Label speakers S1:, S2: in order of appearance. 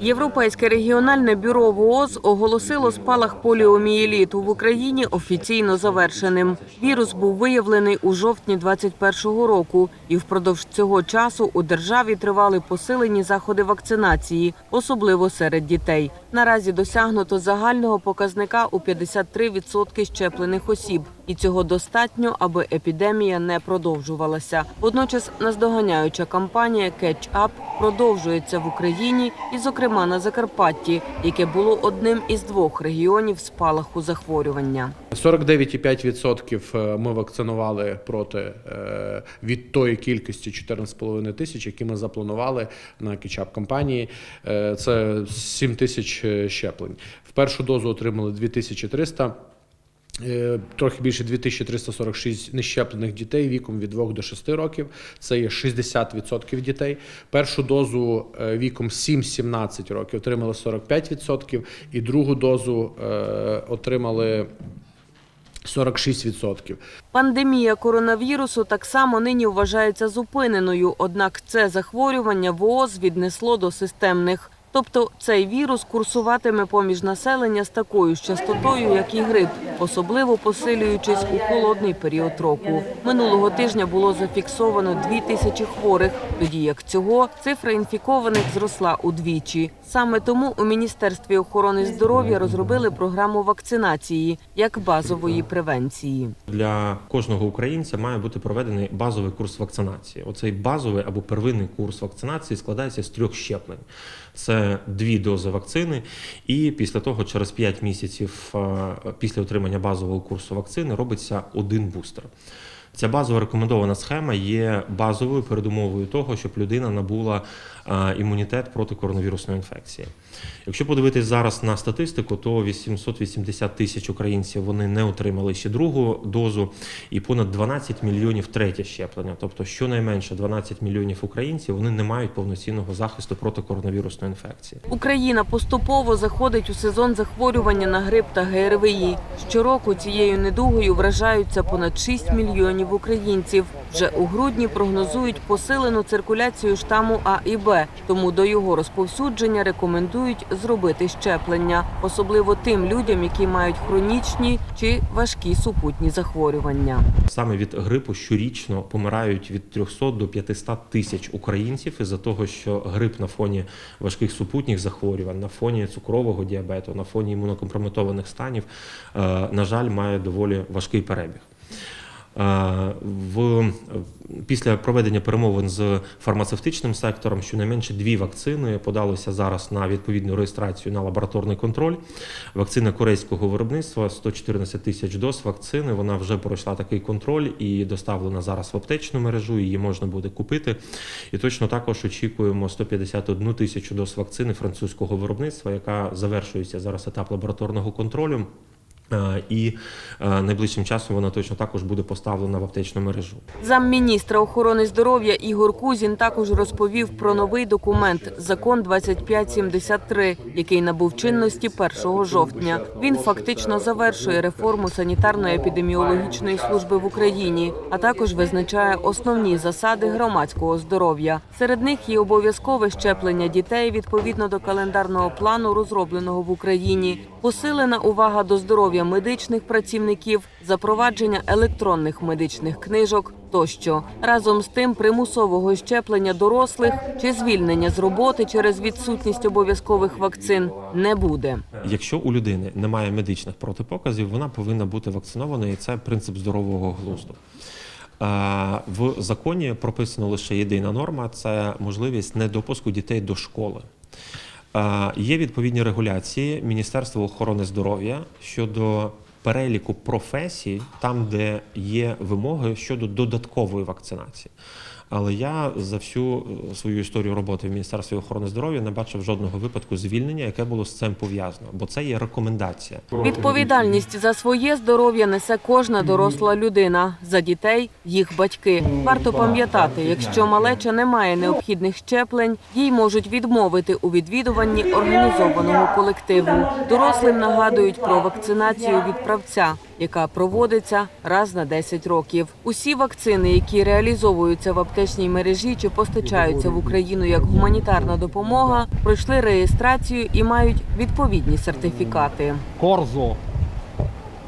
S1: Європейське регіональне бюро ВООЗ оголосило спалах поліомієліту в Україні офіційно завершеним. Вірус був виявлений у жовтні 2021 року, і впродовж цього часу у державі тривали посилені заходи вакцинації, особливо серед дітей. Наразі досягнуто загального показника у 53% щеплених осіб, і цього достатньо, аби епідемія не продовжувалася. Водночас наздоганяюча кампанія «Catch Up» продовжується в Україні і, зокрема, на Закарпатті, яке було одним із двох регіонів спалаху захворювання.
S2: 49,5% ми вакцинували проти е, від тої кількості 14,5 тисяч, які ми запланували на кетчап кампанії. Е, Це 7 тисяч е, щеплень. В першу дозу отримали 2300. Е, Трохи більше 2346 нещеплених дітей віком від 2 до 6 років. Це є 60% дітей. Першу дозу е, віком 7-17 років отримали 45%, і другу дозу е, отримали 46%.
S1: Пандемія коронавірусу так само нині вважається зупиненою, однак це захворювання ВООЗ віднесло до системних. Тобто цей вірус курсуватиме поміж населення з такою частотою, як і грип, особливо посилюючись у холодний період року. Минулого тижня було зафіксовано дві тисячі хворих, тоді як цього цифра інфікованих зросла удвічі. Саме тому у Міністерстві охорони здоров'я розробили програму вакцинації як базової превенції.
S3: Для кожного українця має бути проведений базовий курс вакцинації. Оцей базовий або первинний курс вакцинації складається з трьох щеплень. Це дві дози вакцини, і після того, через 5 місяців е, після отримання базового курсу вакцини, робиться один бустер. Ця базова рекомендована схема є базовою передумовою того, щоб людина набула імунітет проти коронавірусної інфекції. Якщо подивитись зараз на статистику, то 880 тисяч українців вони не отримали ще другу дозу, і понад 12 мільйонів третє щеплення. Тобто, щонайменше 12 мільйонів українців вони не мають повноцінного захисту проти коронавірусної інфекції.
S1: Україна поступово заходить у сезон захворювання на грип та ГРВІ. Щороку цією недугою вражаються понад 6 мільйонів українців. Вже у грудні прогнозують посилену циркуляцію штаму А і Б, тому до його розповсюдження рекомендують зробити щеплення, особливо тим людям, які мають хронічні чи важкі супутні захворювання.
S3: Саме від грипу щорічно помирають від 300 до 500 тисяч українців із-за того, що грип на фоні важких супутніх захворювань, на фоні цукрового діабету, на фоні імунокомпрометованих станів, е, на жаль, має доволі важкий перебіг. Е, В після проведення перемовин з фармацевтичним сектором щонайменше дві вакцини подалися зараз на відповідну реєстрацію на лабораторний контроль. Вакцина корейського виробництва 114 тисяч доз вакцини. Вона вже пройшла такий контроль і доставлена зараз в аптечну мережу. Її можна буде купити. І точно також очікуємо 151 тисячу доз вакцини французького виробництва, яка завершується зараз етап лабораторного контролю. Е, І е, найближчим часом вона точно також буде поставлена в аптечну мережу.
S1: Замміністра охорони здоров'я Ігор Кузін також розповів про новий документ закон 2573, який набув чинності 1 жовтня. Він фактично завершує реформу санітарно-епідеміологічної служби в Україні, а також визначає основні засади громадського здоров'я. Серед них є обов'язкове щеплення дітей відповідно до календарного плану, розробленого в Україні, посилена увага до здоров'я медичних працівників, запровадження електронних медичних книжок тощо. Разом з тим, примусового щеплення дорослих чи звільнення з роботи через відсутність обов'язкових вакцин не буде.
S3: Якщо у людини немає медичних протипоказів, вона повинна бути вакцинована, і це принцип здорового глузду. Е, В законі прописано лише єдина норма це можливість недопуску дітей до школи. Є відповідні регуляції Міністерства охорони здоров'я щодо переліку професій, там, де є вимоги щодо додаткової вакцинації. Але я за всю е, свою історію роботи в Міністерстві охорони здоров'я не бачив жодного випадку звільнення, яке було з цим пов'язано, бо це є рекомендація.
S1: Відповідальність за своє здоров'я несе кожна доросла людина. За дітей їх батьки. Варто пам'ятати, якщо малеча не має необхідних щеплень, їй можуть відмовити у відвідуванні організованого колективу. Дорослим нагадують про вакцинацію від правця. Яка проводиться раз на 10 років. Усі вакцини, які реалізовуються в аптечній мережі чи постачаються в Україну як гуманітарна допомога, пройшли реєстрацію і мають відповідні сертифікати.
S4: Корзо